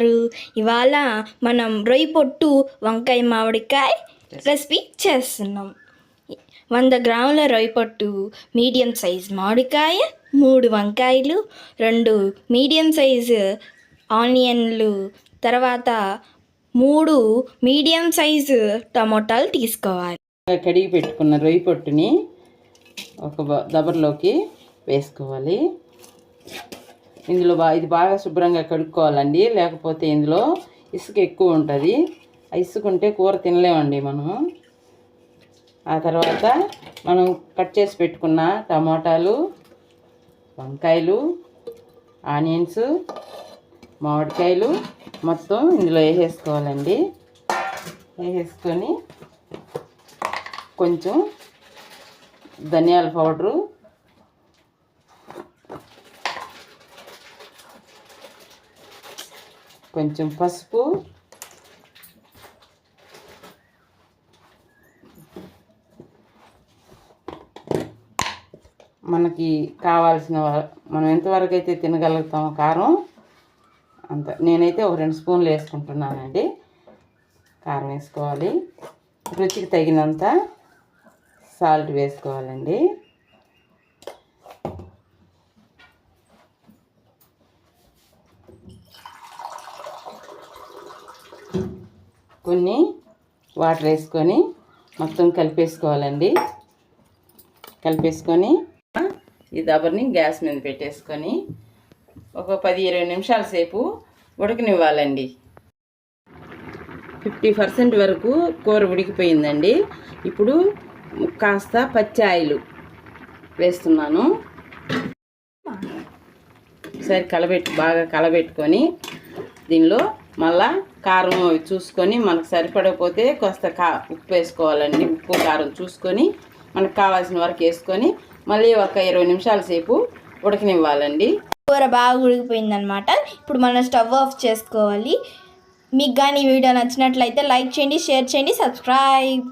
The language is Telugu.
ఉన్నారు ఇవాళ మనం రొయ్యి పొట్టు వంకాయ మామిడికాయ రెసిపీ చేస్తున్నాం. వంద గ్రాముల రొయ్యి పొట్టు మీడియం సైజ్ మామిడికాయ మూడు వంకాయలు రెండు మీడియం సైజు ఆనియన్లు తర్వాత మూడు మీడియం సైజు టమోటాలు తీసుకోవాలి. కడిగి పెట్టుకున్న రొయ్యి పొట్టుని ఒక దబర్లోకి వేసుకోవాలి. ఇందులో బా ఇది బాగా శుభ్రంగా కడుక్కోవాలండి. లేకపోతే ఇందులో ఇసుక ఎక్కువ ఉంటుంది. ఆ ఇసుక ఉంటే కూర తినలేమండి మనం. ఆ తర్వాత మనం కట్ చేసి పెట్టుకున్న టమాటాలు వంకాయలు ఆనియన్స్ మామిడికాయలు మొత్తం ఇందులో వేసేసుకోవాలండి. వేసేసుకొని కొంచెం ధనియాల పౌడరు కొంచెం పసుపు. మనకి కావాల్సిన మనం ఎంతవరకు అయితే తినగలుగుతామో కారం అంత నేనైతే ఒక రెండు స్పూన్లు వేసుకుంటున్నానండి. కారం వేసుకోవాలి. రుచికి తగినంత సాల్ట్ వేసుకోవాలండి. కొన్ని వాటర్ వేసుకొని మొత్తం కలిపేసుకోవాలండి. కలిపేసుకొని ఈ దబర్ని గ్యాస్ మీద పెట్టేసుకొని ఒక పది ఇరవై నిమిషాల సేపు ఉడకనివ్వాలండి. ఫిఫ్టీ పర్సెంట్ వరకు కూర ఉడికిపోయిందండి. ఇప్పుడు కాస్త పచ్చి వేస్తున్నాను. సరే కలబెట్టు బాగా కలబెట్టుకొని దీనిలో మళ్ళా కారం చూసుకొని మనకు సరిపడకపోతే కొంత కా ఉప్పు వేసుకోవాలండి. ఉప్పు కారం చూసుకొని మనకు కావాల్సిన వరకు వేసుకొని మళ్ళీ ఒక ఇరవై నిమిషాల సేపు ఉడకనివ్వాలండి. కూర బాగా ఉడికిపోయిందనమాట. ఇప్పుడు మనం స్టవ్ ఆఫ్ చేసుకోవాలి. మీకు కానీ వీడియో నచ్చినట్లయితే లైక్ చేయండి షేర్ చేయండి సబ్స్క్రైబ్.